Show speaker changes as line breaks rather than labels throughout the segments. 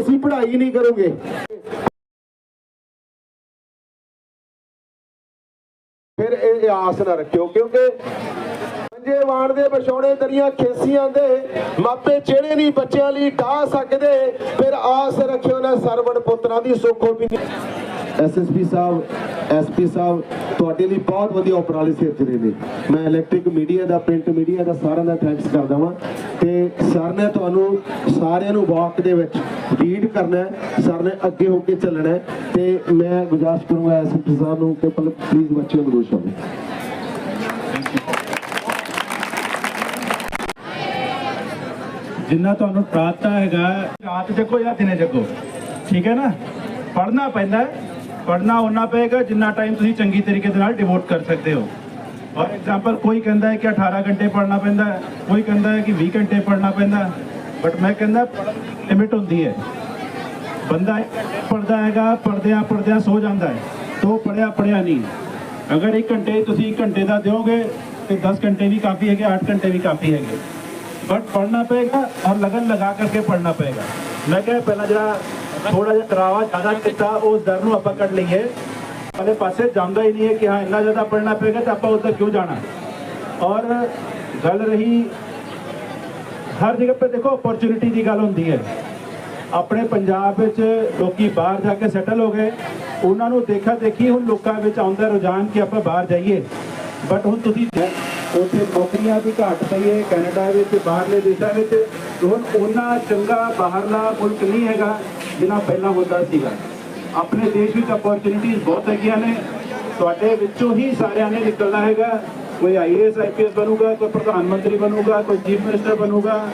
ਅਸੀਂ ਪੜ੍ਹਾਈ ਨਹੀਂ ਕਰੋਗੇ। ਫਿਰ ਇਹ ਆਸ ਨਾ ਰੱਖਿਓ, ਕਿਉਂਕਿ ਪੰਜੇ ਵਾਣ ਦੇ ਵਿਛੋੜੇ ਦਰੀਆਂ ਖੇਸੀਆਂ ਦੇ ਮਾਪੇ ਜਿਹੜੇ ਨਹੀਂ ਬੱਚਿਆਂ ਲਈ ਢਾ ਸਕਦੇ, ਫਿਰ ਆਸ ਰੱਖਿਓ ਨਾ ਸਰਵਣ ਪੁੱਤਰਾਂ ਦੀ ਸੁੱਖੋ ਵੀ ਐਸਐਸਪੀ ਸਾਹਿਬ ਐਸਪੀ ਸਾਹਿਬ, ਤੁਹਾਡੇ ਲਈ ਬਹੁਤ ਵਧੀਆ ਉਪਰਾਲੇ ਸਿਰ ਤੇ ਨੇ। ਮੈਂ ਇਲੈਕਟ੍ਰਿਕ ਮੀਡੀਆ ਦਾ ਪ੍ਰਿੰਟ ਮੀਡੀਆ ਦਾ ਸਾਰਿਆਂ ਦਾ ਥੈਂਕਸ ਕਰਦਾ ਵਾਂ। ਤੇ ਸਰ ਨੇ ਤੁਹਾਨੂੰ ਸਾਰਿਆਂ ਨੂੰ ਵਾਕ ਦੇ ਵਿੱਚ ਲੀਡ ਕਰਨਾ ਸਰ ਨੇ ਅੱਗੇ ਹੋ ਕੇ ਚੱਲਣਾ ਤੇ ਮੈਂ ਗੁਜ਼ਾਰਿਸ਼ ਕਰੂੰਗਾ ਐਸਪੀ ਸਾਹਿਬ ਨੂੰ ਕਿ ਪਲੀਜ਼ ਬੱਚਿਆਂ ਨੂੰ ਰੋਸ਼ੋ
ਜਿੰਨਾ ਤੁਹਾਨੂੰ ਪ੍ਰਾਪਤਾ ਹੈਗਾ, ਰਾਤ ਜਗੋ ਜਾਂ ਦਿਨੇ ਜਗੋ, ਠੀਕ ਹੈ ਨਾ? ਪੜਨਾ ਪੈਂਦਾ ਪੜਨਾ ਉਹਨਾਂ ਪਏਗਾ ਜਿੰਨਾ ਟਾਈਮ ਤੁਸੀਂ ਚੰਗੀ ਤਰੀਕੇ ਦੇ ਨਾਲ ਡਿਵੋਟ ਕਰ ਸਕਦੇ ਹੋ। ਫੋਰ ਐਗਜ਼ਾਮਪਲ ਕੋਈ ਕਹਿੰਦਾ ਹੈ ਕਿ 18 ਘੰਟੇ ਪੜਨਾ ਪੈਂਦਾ ਕੋਈ ਕਹਿੰਦਾ ਹੈ ਕਿ 20 ਘੰਟੇ ਪੜਨਾ ਪੈਂਦਾ ਬਟ ਮੈਂ ਕਹਿੰਦਾ ਲਿਮਿਟ ਹੁੰਦੀ ਹੈ। ਬੰਦਾ ਪੜਦਾ ਹੈਗਾ ਪੜਦਿਆਂ ਪੜਦਿਆਂ ਸੋ ਜਾਂਦਾ ਹੈ, ਤੋ ਪੜਿਆ ਪੜਿਆ ਨਹੀਂ। ਅਗਰ 1 ਘੰਟੇ ਤੁਸੀਂ 1 ਘੰਟੇ ਦਾ ਦਿਓਗੇ, ਤੇ 10 ਘੰਟੇ ਵੀ ਕਾਫੀ ਹੈਗੇ 8 ਘੰਟੇ ਵੀ ਕਾਫੀ ਹੈਗੇ। ਬਟ ਪੜਨਾ ਪਏਗਾ ਔਰ ਲਗਨ ਲਗਾ ਕਰਕੇ ਪੜਨਾ ਪਏਗਾ। ਮੈਂ ਕਿਹਾ ਪਹਿਲਾਂ ਜਿਹੜਾ ਥੋੜਾ ਜਿਹਾ ਤਰਾਵਾ ਜ਼ਿਆਦਾ ਕੀਤਾ ਉਸ ਦਰ ਨੂੰ ਆਪਾਂ ਕੱਢ ਲਈਏ। ਵਾਲੇ ਪਾਸੇ ਜਾਂਦਾ ਹੀ ਨਹੀਂ ਹੈ ਕਿ ਹਾਂ, ਇੰਨਾ ਜ਼ਿਆਦਾ ਪੜਨਾ ਪਏਗਾ ਤਾਂ ਆਪਾਂ ਉੱਧਰ ਕਿਉਂ ਜਾਣਾ? ਔਰ ਗੱਲ ਰਹੀ, ਹਰ ਜਗ੍ਹਾ 'ਤੇ ਦੇਖੋ ਓਪਰਚ्युनिटी ਦੀ ਗੱਲ ਹੁੰਦੀ ਹੈ। ਆਪਣੇ ਪੰਜਾਬ ਵਿੱਚ ਲੋਕੀ ਬਾਹਰ ਜਾ ਕੇ ਸੈਟਲ ਹੋ ਗਏ। ਉਹਨਾਂ ਨੂੰ ਦੇਖਾ ਦੇਖੀ ਹੁਣ ਲੋਕਾਂ ਵਿੱਚ ਆਉਂਦਾ ਰੁਝਾਨ ਕਿ ਆਪਾਂ ਬਾਹਰ ਜਾਈਏ। ਬਟ ਹੁਣ ਤੁਸੀਂ ਉੱਥੇ ਨੌਕਰੀਆਂ ਵੀ ਘਾਟ ਪਈਏ ਕੈਨੇਡਾ ਵਿੱਚ, ਬਾਹਰਲੇ ਦੇਸ਼ਾਂ ਵਿੱਚ। ਹੁਣ ਉਹਨਾਂ ਚੰਗਾ ਬਾਹਰਲਾ ਮੁਲਕ ਨਹੀਂ ਹੈਗਾ। ਜਿਨ੍ਹਾਂ ਪਹਿਲਾਂ ਹੁੰਦਾ ਸੀਗਾ। ਆਪਣੇ ਦੇਸ਼ ਵਿੱਚ ਅਪਰਚੂਨਿਟੀਆਂ ਬਹੁਤ ਹੈਗੀਆਂ ਨੇ। ਤੁਹਾਡੇ ਵਿੱਚੋਂ ਹੀ ਸਾਰਿਆਂ ਨੇ ਨਿਕਲਣਾ ਹੈਗਾ। ਕੋਈ ਆਈਏਐਸ ਆਈਪੀਐਸ ਬਣੂਗਾ, ਕੋਈ ਪ੍ਰਧਾਨ ਮੰਤਰੀ ਬਣੂਗਾ, ਕੋਈ ਚੀਫ ਮਿਨਿਸਟਰ ਬਣੂਗਾ।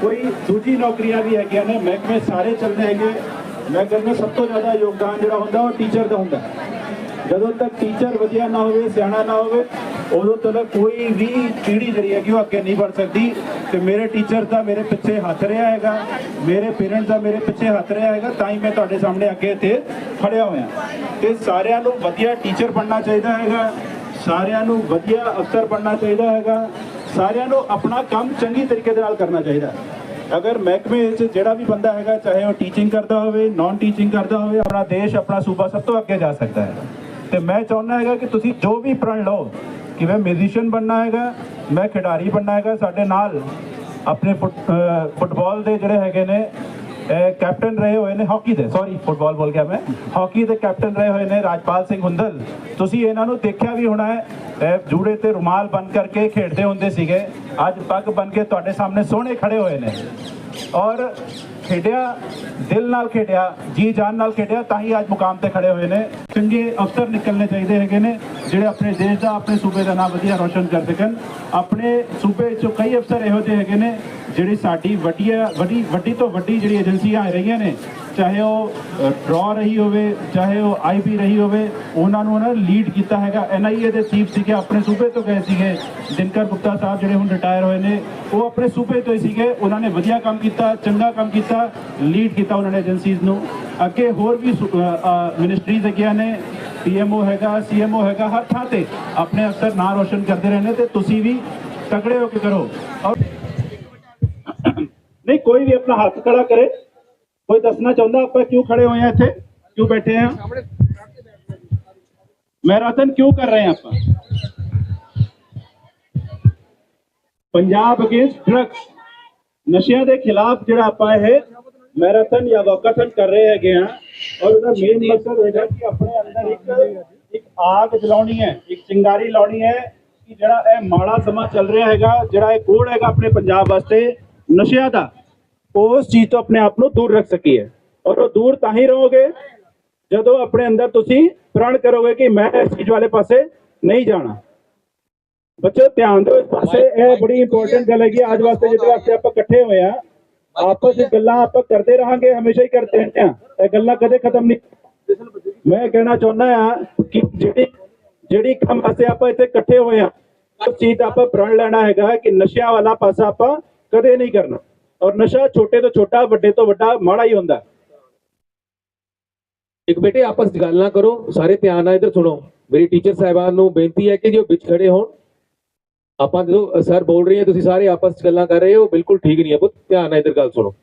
ਕੋਈ ਦੂਜੀ ਨੌਕਰੀਆਂ ਵੀ ਹੈਗੀਆਂ ਨੇ। ਮਹਿਕਮੇ ਸਾਰੇ ਚੱਲਦੇ ਹੈਗੇ। ਮੈਂ ਕਹਿੰਦਾ ਸਭ ਤੋਂ ਜ਼ਿਆਦਾ ਯੋਗਦਾਨ ਜਿਹੜਾ ਹੁੰਦਾ ਉਹ ਟੀਚਰ ਦਾ ਹੁੰਦਾ। ਜਦੋਂ ਤੱਕ ਟੀਚਰ ਵਧੀਆ ਨਾ ਹੋਵੇ, ਸਿਆਣਾ ਨਾ ਹੋਵੇ, ਉਦੋਂ ਤੱਕ ਕੋਈ ਵੀ ਪੀੜ੍ਹੀ ਜਿਹੜੀ ਹੈਗੀ ਉਹ ਅੱਗੇ ਨਹੀਂ ਵੱਧ ਸਕਦੀ। ਤੇ ਮੇਰੇ ਟੀਚਰ ਦਾ ਮੇਰੇ ਪਿੱਛੇ ਹੱਥ ਰਿਹਾ ਹੈਗਾ, ਮੇਰੇ ਪੇਰੈਂਟਸ ਦਾ ਮੇਰੇ ਪਿੱਛੇ ਹੱਥ ਰਿਹਾ ਹੈਗਾ, ਤਾਂ ਹੀ ਮੈਂ ਤੁਹਾਡੇ ਸਾਹਮਣੇ ਅੱਗੇ ਇੱਥੇ ਖੜਿਆ ਹੋਇਆ। ਤੇ ਸਾਰਿਆਂ ਨੂੰ ਵਧੀਆ ਟੀਚਰ ਬਣਨਾ ਚਾਹੀਦਾ ਹੈਗਾ, ਸਾਰਿਆਂ ਨੂੰ ਵਧੀਆ ਅਫਸਰ ਬਣਨਾ ਚਾਹੀਦਾ ਹੈਗਾ, ਸਾਰਿਆਂ ਨੂੰ ਆਪਣਾ ਕੰਮ ਚੰਗੀ ਤਰੀਕੇ ਦੇ ਨਾਲ ਕਰਨਾ ਚਾਹੀਦਾ। ਅਗਰ ਮਹਿਕਮੇ ਵਿੱਚ ਜਿਹੜਾ ਵੀ ਬੰਦਾ ਹੈਗਾ, ਚਾਹੇ ਉਹ ਟੀਚਿੰਗ ਕਰਦਾ ਹੋਵੇ ਨਾਨ ਟੀਚਿੰਗ ਕਰਦਾ ਹੋਵੇ, ਆਪਣਾ ਦੇਸ਼, ਆਪਣਾ ਸੂਬਾ ਸਭ ਤੋਂ ਅੱਗੇ ਜਾ ਸਕਦਾ ਹੈ। ਤੇ ਮੈਂ ਚਾਹੁੰਦਾ ਹੈਗਾ ਕਿ ਤੁਸੀਂ ਜੋ ਵੀ ਪ੍ਰਣ ਲਓ, ਕਿ ਮੈਂ ਮਿਊਜ਼ੀਸ਼ੀਅਨ ਬਣਨਾ ਹੈਗਾ, ਮੈਂ ਖਿਡਾਰੀ ਬਣਨਾ ਹੈਗਾ, ਸਾਡੇ ਨਾਲ ਆਪਣੇ ਫੁੱਟ- ਫੁੱਟਬਾਲ ਦੇ ਜਿਹੜੇ ਹੈਗੇ ਨੇ ਕੈਪਟਨ ਰਹੇ ਹੋਏ ਨੇ ਹਾਕੀ ਦੇ ਸੌਰੀ ਫੁੱਟਬਾਲ ਬੋਲ ਗਿਆ ਮੈਂ। ਹਾਕੀ ਦੇ ਕੈਪਟਨ ਰਹੇ ਹੋਏ ਨੇ ਰਾਜਪਾਲ ਸਿੰਘ ਹੁੰਦਲ। ਤੁਸੀਂ ਇਹਨਾਂ ਨੂੰ ਦੇਖਿਆ ਵੀ ਹੋਣਾ ਹੈ ਜੂੜੇ ਤੇ ਰੁਮਾਲ ਬਨ ਕਰਕੇ ਖੇਡਦੇ ਹੁੰਦੇ ਸੀਗੇ। ਅੱਜ ਪੱਗ ਬਨ ਕੇ ਤੁਹਾਡੇ ਸਾਹਮਣੇ ਸੋਹਣੇ ਖੜੇ ਹੋਏ ਨੇ। ਔਰ ਖੇਡਿਆ, ਦਿਲ ਨਾਲ ਖੇਡਿਆ, ਜੀ ਜਾਨ ਨਾਲ ਖੇਡਿਆ, ਤਾਂ ਹੀ ਅੱਜ ਮੁਕਾਮ ਤੇ ਖੜੇ ਹੋਏ ਨੇ। ਚੰਗੇ ਅਫਸਰ ਨਿਕਲਣੇ ਚਾਹੀਦੇ ਹੈਗੇ ਨੇ, ਜਿਹੜੇ ਆਪਣੇ ਦੇਸ਼ ਦਾ, ਆਪਣੇ ਸੂਬੇ ਦਾ ਨਾਮ ਵਧੀਆ ਰੋਸ਼ਨ ਕਰ ਸਕਣ। ਆਪਣੇ ਸੂਬੇ ਵਿੱਚੋਂ ਕਈ ਅਫਸਰ ਇਹੋ ਜਿਹੇ ਹੈਗੇ ਨੇ, ਜਿਹੜੀ ਸਾਡੀ ਵੱਡੀ ਵੱਡੀ ਵੱਡੀ ਤੋਂ ਵੱਡੀ ਜਿਹੜੀ ਏਜੰਸੀਆਂ ਆ ਰਹੀਆਂ ਨੇ ਚਾਹੇ ਉਹ ਡਰਾ ਰਹੀ ਹੋਵੇ, ਚਾਹੇ ਉਹ ਆਈਬੀ ਰਹੀ ਹੋਵੇ, ਉਹਨਾਂ ਨੂੰ ਉਹਨਾਂ ਲੀਡ ਕੀਤਾ ਹੈਗਾ। ਐਨਆਈਏ ਦੇ ਚੀਫ ਸੀਗੇ, ਆਪਣੇ ਸੂਬੇ ਤੋਂ ਗਏ ਸੀਗੇ। ਦਿਨਕਰ ਗੁਪਤਾ ਸਾਹਿਬ ਜਿਹੜੇ ਹੁਣ ਰਿਟਾਇਰ ਹੋਏ ਨੇ, ਉਹ ਆਪਣੇ ਸੂਬੇ ਤੋਂ ਹੀ ਸੀਗੇ। ਉਹਨਾਂ ਨੇ ਵਧੀਆ ਕੰਮ ਕੀਤਾ, ਚੰਗਾ ਕੰਮ ਕੀਤਾ ਲੀਡ ਕੀਤਾ ਉਹਨਾਂ ਨੇ ਏਜੰਸੀਜ਼ ਨੂੰ। ਅੱਗੇ ਹੋਰ ਵੀ ਮਿਨਿਸਟਰੀਜ਼ ਹੈਗੀਆਂ ਨੇ। ਪੀਐਮਓ ਹੈਗਾ ਸੀਐਮਓ ਹੈਗਾ, ਹਰ ਥਾਂ ਤੇ ਆਪਣੇ ਅਫਸਰ ਨਾਂ ਰੋਸ਼ਨ ਕਰਦੇ ਰਹੇ ਨੇ ਤੇ ਤੁਸੀਂ ਵੀ ਤਕੜੇ ਹੋ ਕੇ ਕਰੋ। ਔਰ ਨਹੀਂ, ਕੋਈ ਵੀ ਆਪਣਾ ਹੱਥ ਖੜਾ ਕਰੇ। ਕੋਈ ਦੱਸਣਾ ਚਾਹੁੰਦਾ ਆਪਾਂ ਕਿਉਂ ਖੜੇ ਹੋਏ ਆ ਇੱਥੇ? ਕਿਉਂ ਬੈਠੇ ਆ? ਮੈਰਾਥਨ ਕਿਉਂ ਕਰ ਰਹੇ ਆ ਆਪਾਂ? ਪੰਜਾਬ ਅਗੇਂਸਟ ਡਰੱਗਸ ਨਸ਼ਿਆਂ ਦੇ ਖਿਲਾਫ ਜਿਹੜਾ ਆਪਾਂ ਇਹ ਮੈਰਾਥਨ ਜਾਂ ਵਾਕਾਥਨ ਕਰ ਰਹੇ ਹੈਗੇ ਆ, ਔਰ ਉਹਦਾ ਮੇਨ ਮਕਸਦ ਹੈਗਾ ਕਿ ਆਪਣੇ ਅੰਦਰ ਇੱਕ ਇੱਕ ਆਗ ਜਲਾਉਣੀ ਹੈ, ਇੱਕ ਚਿੰਗਾਰੀ ਲਾਉਣੀ ਹੈ ਕਿ ਜਿਹੜਾ ਇਹ ਮਾੜਾ ਸਮਾਂ ਚੱਲ ਰਿਹਾ ਹੈਗਾ, ਜਿਹੜਾ ਇਹ ਕੋੜ ਹੈਗਾ ਆਪਣੇ ਪੰਜਾਬ ਵਾਸਤੇ ਨਸ਼ਿਆਂ ਦਾ। ਉਸ ਚੀਜ਼ ਤੋਂ ਆਪਣੇ ਆਪ ਨੂੰ ਦੂਰ ਰੱਖ ਸਕੀਏ। ਔਰ ਉਹ ਦੂਰ ਤਾਂ ਹੀ ਰਹੋਗੇ ਜਦੋਂ ਆਪਣੇ ਅੰਦਰ ਤੁਸੀਂ ਪ੍ਰਣ ਕਰੋਗੇ ਕਿ ਮੈਂ ਇਸ ਚੀਜ਼ ਵਾਲੇ ਪਾਸੇ ਨਹੀਂ ਜਾਣਾ। ਬੱਚੋ ਧਿਆਨ ਦਿਓ ਇਸ ਪਾਸੇ ਇਹ ਬੜੀ ਇੰਪੋਰਟੈਂਟ ਗੱਲ ਹੈਗੀ। ਅੱਜ ਵਾਸਤੇ ਜਿਹਦੇ ਵਾਸਤੇ ਆਪਾਂ ਇਕੱਠੇ ਹੋਏ ਆ ਆਪਸ ਵਿੱਚ ਗੱਲਾਂ ਆਪਾਂ ਕਰਦੇ ਰਹਾਂਗੇ ਹਮੇਸ਼ਾ ਹੀ ਕਰਦੇ ਰਹਿੰਦੇ ਆ ਇਹ ਗੱਲਾਂ ਕਦੇ ਖਤਮ ਨਹੀਂ ਮੈਂ ਕਹਿਣਾ ਚਾਹੁੰਦਾ ਆ ਕਿ ਜਿਹੜੀ ਜਿਹੜੀ ਕੰਮ ਵਾਸਤੇ ਆਪਾਂ ਇੱਥੇ ਇਕੱਠੇ ਹੋਏ ਆ ਉਸ ਚੀਜ਼ ਦਾ ਆਪਾਂ ਪ੍ਰਣ ਲੈਣਾ ਹੈਗਾ ਕਿ ਨਸ਼ਿਆਂ ਵਾਲਾ ਪਾਸਾ ਆਪਾਂ ਕਦੇ ਨਹੀਂ ਕਰਨਾ। ਔਰ ਨਸ਼ਾ ਛੋਟੇ ਤੋਂ ਛੋਟਾ ਵੱਡੇ ਤੋਂ ਵੱਡਾ ਮਾੜਾ ਹੀ ਹੁੰਦਾ।
ਇੱਕ ਬੇਟੇ ਆਪਸ ਚ ਗੱਲ ਨਾ ਕਰੋ ਸਾਰੇ ਧਿਆਨ ਨਾਲ ਇੱਧਰ ਸੁਣੋ। ਮੇਰੀ ਟੀਚਰ ਸਾਹਿਬਾਨ ਨੂੰ ਬੇਨਤੀ ਹੈ ਕਿ ਜੋ ਵਿੱਚ ਖੜੇ ਹੋਣ ਆਪਾਂ ਜਦੋਂ ਸਰ ਬੋਲ ਰਹੇ ਆ ਤੁਸੀਂ ਸਾਰੇ ਆਪਸ ਵਿੱਚ ਗੱਲਾਂ ਕਰ ਰਹੇ ਹੋ ਬਿਲਕੁਲ ਠੀਕ ਨਹੀਂ ਹੈ ਪੁੱਤ ਧਿਆਨ ਨਾਲ ਇਧਰ ਗੱਲ ਸੁਣੋ।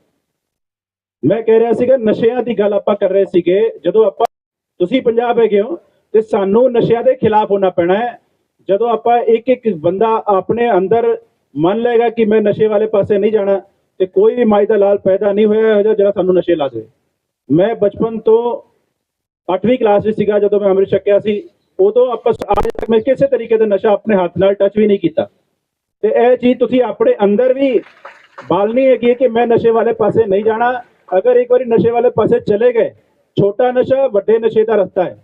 ਮੈਂ ਕਹਿ ਰਿਹਾ ਸੀਗਾ ਨਸ਼ਿਆਂ ਦੀ ਗੱਲ ਆਪਾਂ ਕਰ ਰਹੇ ਸੀਗੇ ਜਦੋਂ ਆਪਾਂ ਤੁਸੀਂ ਪੰਜਾਬ ਹੈਗੇ ਹੋ ਤੇ ਸਾਨੂੰ ਨਸ਼ਿਆਂ ਦੇ ਖਿਲਾਫ ਹੋਣਾ ਪੈਣਾ ਹੈ। ਜਦੋਂ ਆਪਾਂ ਇੱਕ ਇੱਕ ਬੰਦਾ ਆਪਣੇ ਅੰਦਰ ਮੰਨ ਲਏਗਾ ਕਿ ਮੈਂ ਨਸ਼ੇ ਵਾਲੇ ਪਾਸੇ ਨਹੀਂ ਜਾਣਾ ਤੇ ਕੋਈ ਵੀ ਮਾਈ ਦਾ ਲਾਲ ਪੈਦਾ ਨਹੀਂ ਹੋਇਆ, ਇਹੋ ਜਿਹਾ ਜਿਹੜਾ ਸਾਨੂੰ ਨਸ਼ੇ ਲਾ ਦੇ ਮੈਂ ਬਚਪਨ ਤੋਂ 8ਵੀਂ ਕਲਾਸ ਵਿੱਚ ਸੀਗਾ, ਜਦੋਂ ਮੈਂ ਅੰਮ੍ਰਿਤ ਛਕਿਆ ਸੀ, ਉਦੋਂ ਆਪਾਂ ਅੱਜ ਤੱਕ ਮੈਂ ਕਿਸੇ ਤਰੀਕੇ ਦਾ ਨਸ਼ਾ ਆਪਣੇ ਹੱਥ ਨਾਲ ਟੱਚ ਵੀ ਨਹੀਂ ਕੀਤਾ। ਤੇ ਇਹ ਚੀਜ਼ ਤੁਸੀਂ ਆਪਣੇ ਅੰਦਰ ਵੀ ਬਾਲਣੀ ਹੈਗੀ ਹੈ ਕਿ ਮੈਂ ਨਸ਼ੇ ਵਾਲੇ ਪਾਸੇ ਨਹੀਂ ਜਾਣਾ। ਅਗਰ ਇੱਕ ਵਾਰੀ ਨਸ਼ੇ ਵਾਲੇ ਪਾਸੇ ਚਲੇ ਗਏ, ਛੋਟਾ ਨਸ਼ਾ ਵੱਡੇ ਨਸ਼ੇ ਦਾ ਰਸਤਾ ਹੈ।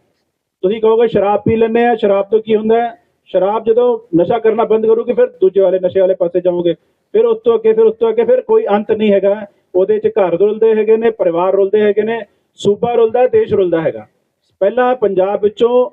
ਤੁਸੀਂ ਕਹੋਗੇ, ਸ਼ਰਾਬ ਪੀ ਲੈਂਦੇ ਆ ਸ਼ਰਾਬ ਤੋਂ ਕੀ ਹੁੰਦਾ ਹੈ? ਸ਼ਰਾਬ ਜਦੋਂ ਨਸ਼ਾ ਕਰਨਾ ਬੰਦ ਕਰੋਗੇ, ਫਿਰ ਦੂਜੇ ਵਾਲੇ ਨਸ਼ੇ ਵਾਲੇ ਪਾਸੇ ਜਾਓਗੇ। ਫਿਰ ਉਸ ਤੋਂ ਅੱਗੇ, ਫਿਰ ਉਸ ਤੋਂ ਅੱਗੇ, ਫਿਰ ਕੋਈ ਅੰਤ ਨਹੀਂ ਹੈਗਾ। ਉਹਦੇ ਚ ਘਰ ਰੁਲਦੇ ਹੈਗੇ ਨੇ, ਪਰਿਵਾਰ ਰੁਲਦੇ ਹੈਗੇ ਨੇ, ਸੂਬਾ ਰੁਲਦਾ, ਦੇਸ਼ ਰੁਲਦਾ ਹੈਗਾ। ਪਹਿਲਾਂ ਪੰਜਾਬ ਵਿੱਚੋਂ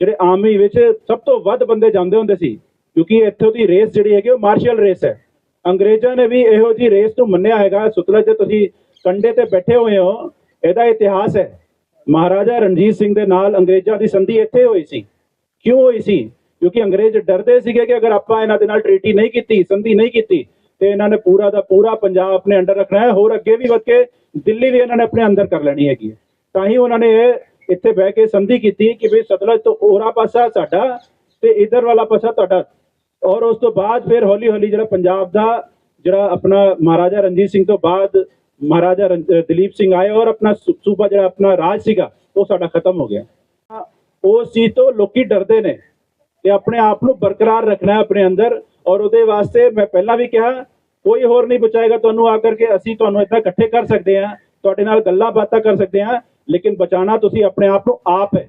ਜਿਹੜੇ ਆਰਮੀ ਵਿੱਚ ਸਭ ਤੋਂ ਵੱਧ ਬੰਦੇ ਜਾਂਦੇ ਹੁੰਦੇ ਸੀ, ਕਿਉਂਕਿ ਇੱਥੋਂ ਦੀ ਰੇਸ ਜਿਹੜੀ ਹੈਗੀ, ਉਹ ਮਾਰਸ਼ਲ ਰੇਸ ਹੈ। ਅੰਗਰੇਜ਼ਾਂ ਨੇ ਵੀ ਇਹੋ ਜੀ ਰੇਸ ਨੂੰ ਮੰਨਿਆ ਹੈਗਾ। ਸੁਤਲਜ ਜੇ ਤੁਸੀਂ ਕੰਡੇ ਤੇ ਬੈਠੇ ਹੋਏ ਹੋ, ਇਹਦਾ ਇਤਿਹਾਸ ਹੈ। ਮਹਾਰਾਜਾ ਰਣਜੀਤ ਸਿੰਘ ਦੇ ਨਾਲ ਅੰਗਰੇਜ਼ਾਂ ਦੀ ਸੰਧੀ ਇੱਥੇ ਹੋਈ ਸੀ। ਕਿਉਂ ਹੋਈ ਸੀ? ਕਿਉਂਕਿ ਅੰਗਰੇਜ਼ ਡਰਦੇ ਸੀਗੇ ਕਿ ਅਗਰ ਆਪਾਂ ਇਹਨਾਂ ਦੇ ਨਾਲ ਟ੍ਰੀਟੀ ਨਹੀਂ ਕੀਤੀ, ਸੰਧੀ ਨਹੀਂ ਕੀਤੀ ਤੇ ਇਹਨਾਂ ਨੇ ਪੂਰਾ ਦਾ ਪੂਰਾ ਪੰਜਾਬ ਆਪਣੇ ਅੰਡਰ ਰੱਖਣਾ ਹੈ। ਹੋਰ ਅੱਗੇ ਵੀ ਵਧ ਕੇ ਦਿੱਲੀ ਵੀ ਇਹਨਾਂ ਨੇ ਆਪਣੇ ਅੰਦਰ ਕਰ ਲੈਣੀ ਹੈਗੀ ਹੈ। ਤਾਂ ਹੀ ਉਹਨਾਂ ਨੇ ਇਹ ਇੱਥੇ ਬਹਿ ਕੇ ਸੰਧੀ ਕੀਤੀ ਕਿ ਵੀ ਸਤਲਜ ਤੋਂ ਹੋਰਾ ਪਾਸਾ ਸਾਡਾ ਤੇ ਇਧਰ ਵਾਲਾ ਪਾਸਾ ਤੁਹਾਡਾ। ਔਰ ਉਸ ਤੋਂ ਬਾਅਦ ਫਿਰ ਹੌਲੀ ਹੌਲੀ ਜਿਹੜਾ ਪੰਜਾਬ ਦਾ ਜਿਹੜਾ ਆਪਣਾ ਮਹਾਰਾਜਾ ਰਣਜੀਤ ਸਿੰਘ ਤੋਂ ਬਾਅਦ ਮਹਾਰਾਜਾ ਰਣ- ਦਲੀਪ ਸਿੰਘ ਆਏ ਔਰ ਆਪਣਾ ਸੂਬਾ ਜਿਹੜਾ ਆਪਣਾ ਰਾਜ ਸੀਗਾ, ਉਹ ਸਾਡਾ ਖਤਮ ਹੋ ਗਿਆ। ਉਸ ਚੀਜ਼ ਤੋਂ ਲੋਕੀ ਡਰਦੇ ਨੇ ਤੇ ਆਪਣੇ ਆਪ ਨੂੰ ਬਰਕਰਾਰ ਰੱਖਣਾ ਆਪਣੇ ਅੰਦਰ। ਔਰ ਉਹਦੇ ਵਾਸਤੇ ਮੈਂ ਪਹਿਲਾਂ ਵੀ ਕਿਹਾ ਕੋਈ ਹੋਰ ਨਹੀਂ ਬਚਾਏਗਾ ਤੁਹਾਨੂੰ ਆ ਕਰਕੇ ਅਸੀਂ ਤੁਹਾਨੂੰ ਇੱਥੇ ਇਕੱਠੇ ਕਰ ਸਕਦੇ ਆ ਤੁਹਾਡੇ ਨਾਲ ਗੱਲਾਂ ਬਾਤਾਂ ਕਰ ਸਕਦੇ ਆ ਲੇਕਿਨ ਬਚਾਣਾ ਤੁਸੀਂ ਆਪਣੇ ਆਪ ਨੂੰ ਆਪ ਹੈ।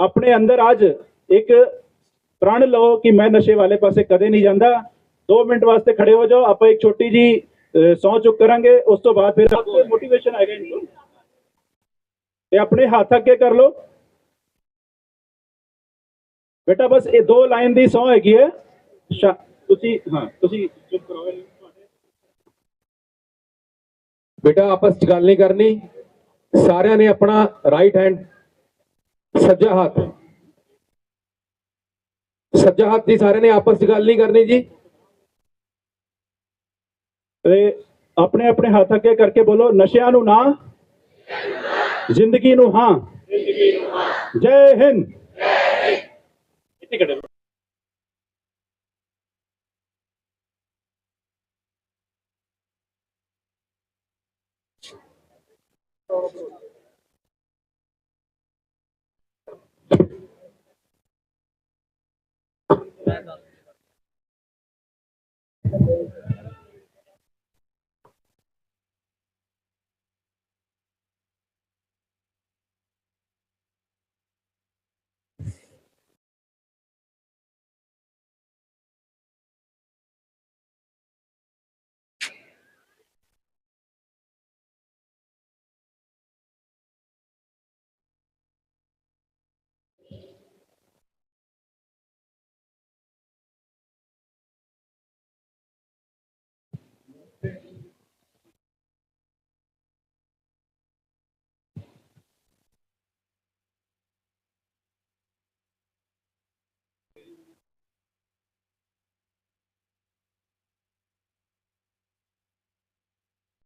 ਆਪਣੇ ਅੰਦਰ ਅੱਜ ਇੱਕ ਪ੍ਰਣ ਲਓ ਕਿ ਮੈਂ ਨਸ਼ੇ ਵਾਲੇ ਪਾਸੇ ਕਦੇ ਨਹੀਂ ਜਾਂਦਾ। 2 ਮਿੰਟ ਵਾਸਤੇ ਖੜੇ ਹੋ ਜਾਓ, ਆਪਾਂ ਇੱਕ ਛੋਟੀ ਜੀ ਸੌ ਚੁੱਕ ਕਰਾਂਗੇ, ਉਸ ਤੋਂ ਬਾਅਦ ਫਿਰ ਮੋਟੀਵੇਸ਼ਨ ਆਏਗਾ ਇਨਕੋ। ਤੇ ਆਪਣੇ ਹੱਥ ਅੱਗੇ ਕਰ ਲਓ। ਬੇਟਾ ਬਸ ਇਹ ਦੋ ਲਾਈਨ ਦੀ ਸੌ ਹੈਗੀ ਹੈ। ਤੁਸੀਂ ਹਾਂ, ਤੁਸੀਂ ਚੁੱਪ ਕਰੋ
ਬੇਟਾ ਆਪਸ ਵਿੱਚ ਗੱਲ ਨਹੀਂ ਕਰਨੀ। ਸਾਰਿਆਂ ਨੇ ਆਪਣਾ ਰਾਈਟ ਹੈਂਡ ਸੱਜਾ ਹੱਥ। ਸੱਜਾ ਹੱਥ ਦੀ ਸਾਰਿਆਂ ਨੇ ਆਪਸ ਵਿੱਚ ਗੱਲ ਨਹੀਂ ਕਰਨੀ ਜੀ।
ਤੇ ਆਪਣੇ ਆਪਣੇ ਹੱਥ ਅੱਗੇ ਕਰਕੇ ਬੋਲੋ ਨਸ਼ਿਆਂ ਨੂੰ ਨਾ ਜ਼ਿੰਦਗੀ ਨੂੰ ਹਾਂ। ਜੈ ਹਿੰਦ। ਇੱਥੇ ਖੜੇ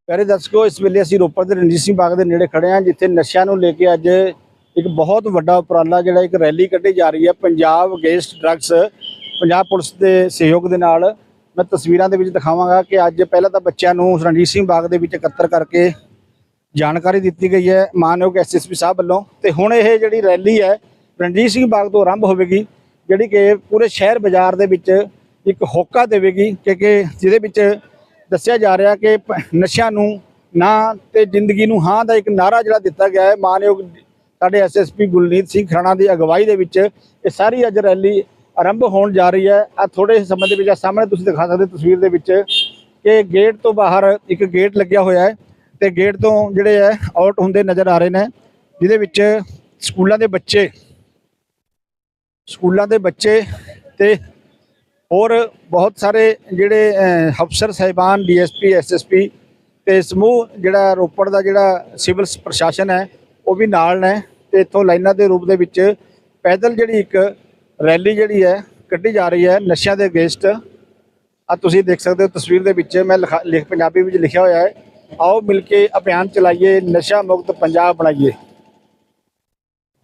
ਪਿਆਰੇ ਦਰਸ਼ਕੋ, ਇਸ ਵੇਲੇ ਅਸੀਂ ਰੋਪੜ ਦੇ ਰਣਜੀਤ ਸਿੰਘ ਬਾਗ ਦੇ ਨੇੜੇ ਖੜੇ ਹਾਂ, ਜਿੱਥੇ ਨਸ਼ਿਆਂ ਨੂੰ ਲੈ ਕੇ ਅੱਜ ਇੱਕ ਬਹੁਤ ਵੱਡਾ ਉਪਰਾਲਾ ਜਿਹੜਾ ਇੱਕ ਰੈਲੀ ਕੱਢੀ ਜਾ ਰਹੀ ਹੈ, Punjab against drugs Punjab police ਦੇ ਸਹਿਯੋਗ ਦੇ ਨਾਲ ਮੈਂ ਤਸਵੀਰਾਂ ਦੇ ਵਿੱਚ ਦਿਖਾਵਾਂਗਾ ਕਿ ਅੱਜ ਪਹਿਲਾਂ ਤਾਂ ਬੱਚਿਆਂ ਨੂੰ ਰਣਜੀਤ ਸਿੰਘ ਬਾਗ ਦੇ ਵਿੱਚ ਇਕੱਤਰ ਕਰਕੇ ਜਾਣਕਾਰੀ ਦਿੱਤੀ ਗਈ ਹੈ ਮਾਨਯੋਗ ਐਸਐਸਪੀ ਸਾਹਿਬ ਵੱਲੋਂ। ਤੇ ਹੁਣ ਇਹ ਜਿਹੜੀ ਰੈਲੀ ਹੈ, ਰਣਜੀਤ ਸਿੰਘ ਬਾਗ ਤੋਂ ਆਰੰਭ ਹੋਵੇਗੀ, ਜਿਹੜੀ ਕਿ ਪੂਰੇ ਸ਼ਹਿਰ ਬਾਜ਼ਾਰ ਦੇ ਵਿੱਚ ਇੱਕ ਹੋਕਾ ਦੇਵੇਗੀ ਕਿ ਜਿਹਦੇ ਵਿੱਚ ਦੱਸਿਆ ਜਾ ਰਿਹਾ ਕਿ ਪ- ਨਸ਼ਿਆਂ ਨੂੰ ਨਾ ਤੇ ਜ਼ਿੰਦਗੀ ਨੂੰ ਹਾਂ ਦਾ ਇੱਕ ਨਾਰਾ ਜਿਹੜਾ ਦਿੱਤਾ ਗਿਆ ਹੈ, ਮਾਨਯੋਗ ਸਾਡੇ ਐਸਐਸਪੀ ਗੁਲਨੀਤ ਸਿੰਘ ਖਰਾਣਾ ਦੀ ਅਗਵਾਈ ਦੇ ਵਿੱਚ ਇਹ ਸਾਰੀ ਅੱਜ ਰੈਲੀ ਆਰੰਭ ਹੋਣ ਜਾ ਰਹੀ ਹੈ। ਆ ਥੋੜੇ ਸਮੇਂ ਦੇ ਵਿੱਚ ਆਹ ਸਾਹਮਣੇ ਤੁਸੀਂ ਦਿਖਾ ਸਕਦੇ ਹੋ ਤਸਵੀਰ ਦੇ ਵਿੱਚ ਕਿ ਗੇਟ ਤੋਂ ਬਾਹਰ ਇੱਕ ਗੇਟ ਲੱਗਿਆ ਹੋਇਆ ਹੈ ਤੇ ਗੇਟ ਤੋਂ ਜਿਹੜੇ ਹੈ ਆਊਟ ਹੁੰਦੇ ਨਜ਼ਰ ਆ ਰਹੇ ਨੇ, ਜਿਹਦੇ ਵਿੱਚ ਸਕੂਲਾਂ ਦੇ ਬੱਚੇ, ਸਕੂਲਾਂ ਦੇ ਬੱਚੇ ਤੇ ਹੋਰ ਬਹੁਤ ਸਾਰੇ ਜਿਹੜੇ ਅਫਸਰ ਸਾਹਿਬਾਨ, ਡੀਐਸਪੀ, ਐਸਐਸਪੀ ਤੇ ਸਮੂਹ ਜਿਹੜਾ ਰੋਪੜ ਦਾ ਜਿਹੜਾ ਸਿਵਲ ਪ੍ਰਸ਼ਾਸਨ ਹੈ, ਉਹ ਵੀ ਨਾਲ ਨੇ ਤੇ ਇੱਥੋਂ ਲਾਈਨਾਂ ਦੇ ਰੂਪ ਦੇ ਵਿੱਚ ਪੈਦਲ ਜਿਹੜੀ ਇੱਕ ਰੈਲੀ ਜਿਹੜੀ ਹੈ, ਕੱਢੀ ਜਾ ਰਹੀ ਹੈ ਨਸ਼ਿਆਂ ਦੇ ਅਗੇਂਸਟ। ਆ ਤੁਸੀਂ ਦੇਖ ਸਕਦੇ ਹੋ ਤਸਵੀਰ ਦੇ ਵਿੱਚ ਮੈਂ ਲਿਖਾ- ਲਿਖ, ਪੰਜਾਬੀ ਵਿੱਚ ਲਿਖਿਆ ਹੋਇਆ ਹੈ, ਆਓ ਮਿਲ ਕੇ ਅਭਿਆਨ ਚਲਾਈਏ, ਨਸ਼ਾ ਮੁਕਤ ਪੰਜਾਬ ਬਣਾਈਏ।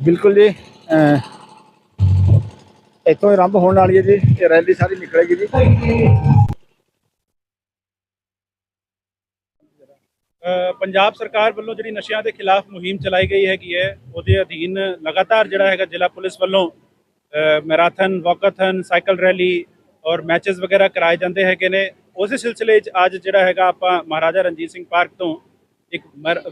ਬਿਲਕੁਲ ਜੀ ਇੱਥੋਂ ਆਰੰਭ ਹੋਣ ਵਾਲੀ ਹੈ ਜੀ, ਇਹ ਰੈਲੀ ਸਾਰੀ ਨਿਕਲੇਗੀ ਜੀ।
ਪੰਜਾਬ ਸਰਕਾਰ ਵੱਲੋਂ ਜਿਹੜੀ ਨਸ਼ਿਆਂ ਦੇ ਖਿਲਾਫ ਮੁਹਿੰਮ ਚਲਾਈ ਗਈ ਹੈਗੀ ਹੈ, ਉਹਦੇ ਅਧੀਨ ਲਗਾਤਾਰ ਜਿਹੜਾ ਹੈਗਾ ਜ਼ਿਲ੍ਹਾ ਪੁਲਿਸ ਵੱਲੋਂ ਮੈਰਾਥਨ, ਵਾਕਾਥਨ, ਸਾਈਕਲ ਰੈਲੀ ਔਰ ਮੈਚਸ ਵਗੈਰਾ ਕਰਾਏ ਜਾਂਦੇ ਹੈਗੇ ਨੇ। ਉਸੇ ਸਿਲਸਿਲੇ 'ਚ ਅੱਜ ਜਿਹੜਾ ਹੈਗਾ ਆਪਾਂ ਮਹਾਰਾਜਾ ਰਣਜੀਤ ਸਿੰਘ ਪਾਰਕ ਤੋਂ ਇੱਕ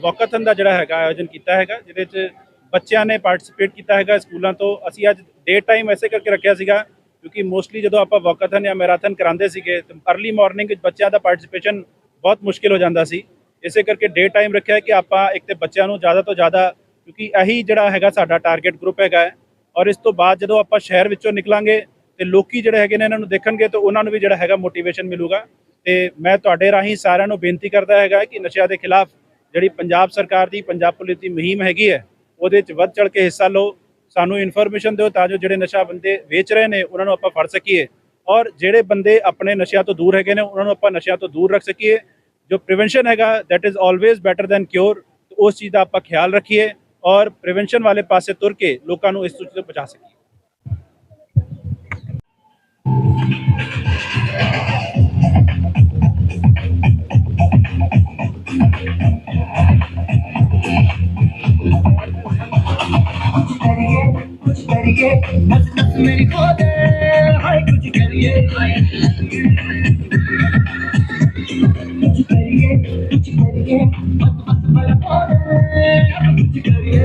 ਵਾਕਾਥਨ ਦਾ ਜਿਹੜਾ ਹੈਗਾ ਆਯੋਜਨ ਕੀਤਾ ਹੈਗਾ, ਜਿਹਦੇ 'ਚ ਬੱਚਿਆਂ ਨੇ ਪਾਰਟਿਸਿਪੇਟ ਕੀਤਾ ਹੈਗਾ ਸਕੂਲਾਂ ਤੋਂ। ਅਸੀਂ ਅੱਜ ਡੇ ਟਾਈਮ ਐਸੇ ਕਰਕੇ ਰੱਖਿਆ ਸੀਗਾ, ਕਿਉਂਕਿ ਮੋਸਟਲੀ ਜਦੋਂ ਆਪਾਂ ਵਾਕਾਥਨ ਜਾਂ ਮੈਰਾਥਨ ਕਰਾਉਂਦੇ ਸੀਗੇ, ਤਾਂ ਅਰਲੀ ਮਾਰਨਿੰਗ ਵਿੱਚ ਬੱਚਿਆਂ ਦਾ ਪਾਰਟਿਸਿਪੇਸ਼ਨ ਬਹੁਤ ਮੁਸ਼ਕਿਲ ਹੋ ਜਾਂਦਾ ਸੀ। ਇਸੇ ਕਰਕੇ ਡੇ ਟਾਈਮ ਰੱਖਿਆ ਕਿ ਆਪਾਂ ਇੱਕ ਤੇ ਬੱਚਿਆਂ ਨੂੰ ਜ਼ਿਆਦਾ ਤੋਂ ਜ਼ਿਆਦਾ, ਕਿਉਂਕਿ ਇਹੀ ਜਿਹੜਾ ਹੈਗਾ ਸਾਡਾ ਟਾਰਗੇਟ ਗਰੁੱਪ ਹੈਗਾ ਹੈ। ਔਰ ਇਸ ਤੋਂ ਬਾਅਦ ਜਦੋਂ ਆਪਾਂ ਸ਼ਹਿਰ ਵਿੱਚੋਂ ਨਿਕਲਾਂਗੇ, ਤੇ ਲੋਕੀ ਜਿਹੜੇ ਹੈਗੇ ਨੇ ਇਹਨਾਂ ਨੂੰ ਦੇਖਣਗੇ, ਤਾਂ ਉਹਨਾਂ ਨੂੰ ਵੀ ਜਿਹੜਾ ਹੈਗਾ ਮੋਟੀਵੇਸ਼ਨ ਮਿਲੂਗਾ। ਤੇ ਮੈਂ ਤੁਹਾਡੇ ਰਾਹੀਂ ਸਾਰਿਆਂ ਨੂੰ ਬੇਨਤੀ ਕਰਦਾ ਹੈਗਾ ਕਿ ਨਸ਼ਿਆਂ ਦੇ ਖਿਲਾਫ ਜਿਹੜੀ ਪੰਜਾਬ ਸਰਕਾਰ ਦੀ, ਪੰਜਾਬ ਪੁਲਿਸ ਦੀ ਮੁਹਿੰਮ ਹੈਗੀ ਹੈ ਉਹਦੇ 'ਚ ਵੱਧ ਚੜ ਕੇ ਹਿੱਸਾ ਲਓ। ਸਾਨੂੰ ਇਨਫੋਰਮੇਸ਼ਨ ਦਿਓ ਤਾਂ ਜੋ ਜਿਹੜੇ ਨਸ਼ਾ ਬੰਦੇ ਵੇਚ ਰਹੇ ਨੇ, ਉਹਨਾਂ ਨੂੰ ਆਪਾਂ ਫੜ ਸਕੀਏ। ਔਰ ਜਿਹੜੇ ਬੰਦੇ ਆਪਣੇ ਨਸ਼ਿਆਂ ਤੋਂ ਦੂਰ ਹੈਗੇ ਨੇ, ਉਹਨਾਂ ਨੂੰ ਆਪਾਂ ਨਸ਼ਿਆਂ ਤੋਂ ਦੂਰ ਰੱਖ ਸਕੀਏ। ਜੋ ਪ੍ਰੀਵੈਂਸ਼ਨ ਹੈਗਾ, that is always better than cure ਉਸ ਚੀਜ਼ ਦਾ ਆਪਾਂ ਖਿਆਲ ਰੱਖੀਏ ਔਰ ਪ੍ਰੀਵੈਂਸ਼ਨ ਵਾਲੇ ਪਾਸੇ ਤੁਰ ਕੇ ਲੋਕਾਂ ਨੂੰ ਇਸ ਚੀਜ਼ ਤੋਂ ਬਚਾ ਸਕੀਏ।
करिए, कुछ करिए नस नस मेरी खो दे हाय, कुछ करिए। कुछ करिए कुछ करिए, बस बस बड़ा खो दे कुछ करिए।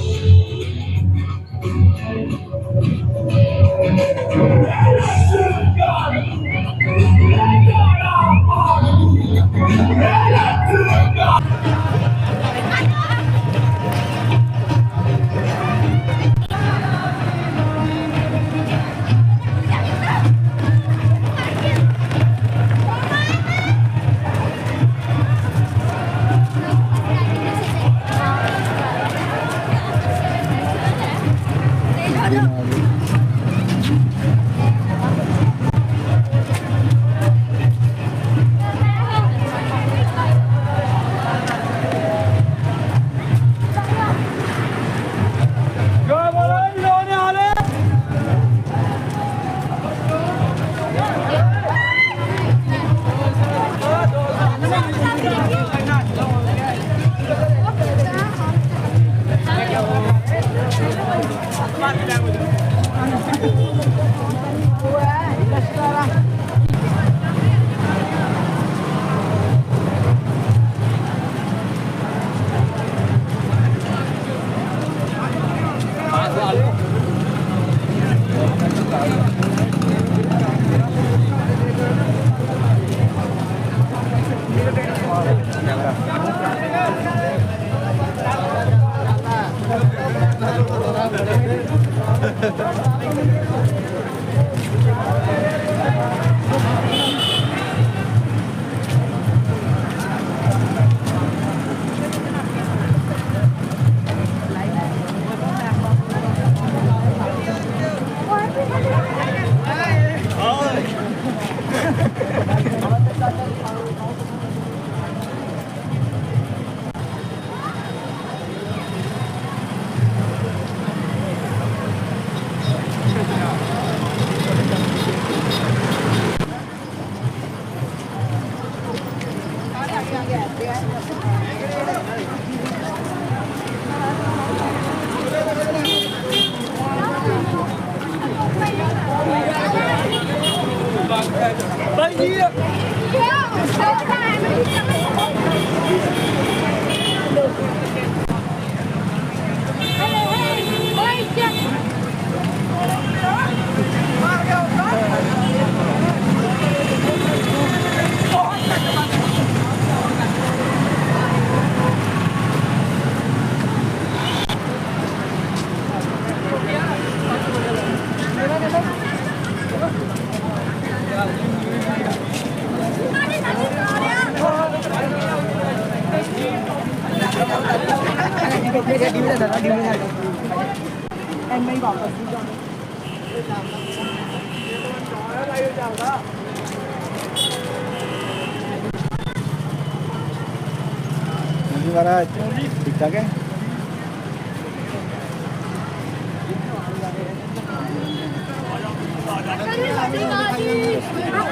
ਜੀ ਠੀਕ ਠਾਕ ਹੈ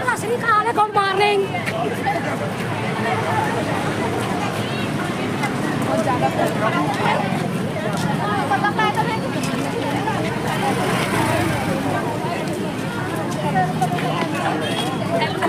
ਸਤਿ ਸ਼੍ਰੀ ਅਕਾਲ ਗੁੱਡ ਮਾਰਨਿੰਗ
ਆਰ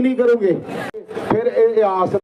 ਨਹੀਂ ਕਰੋਗੇ। ਫਿਰ ਇਹ ਆਸ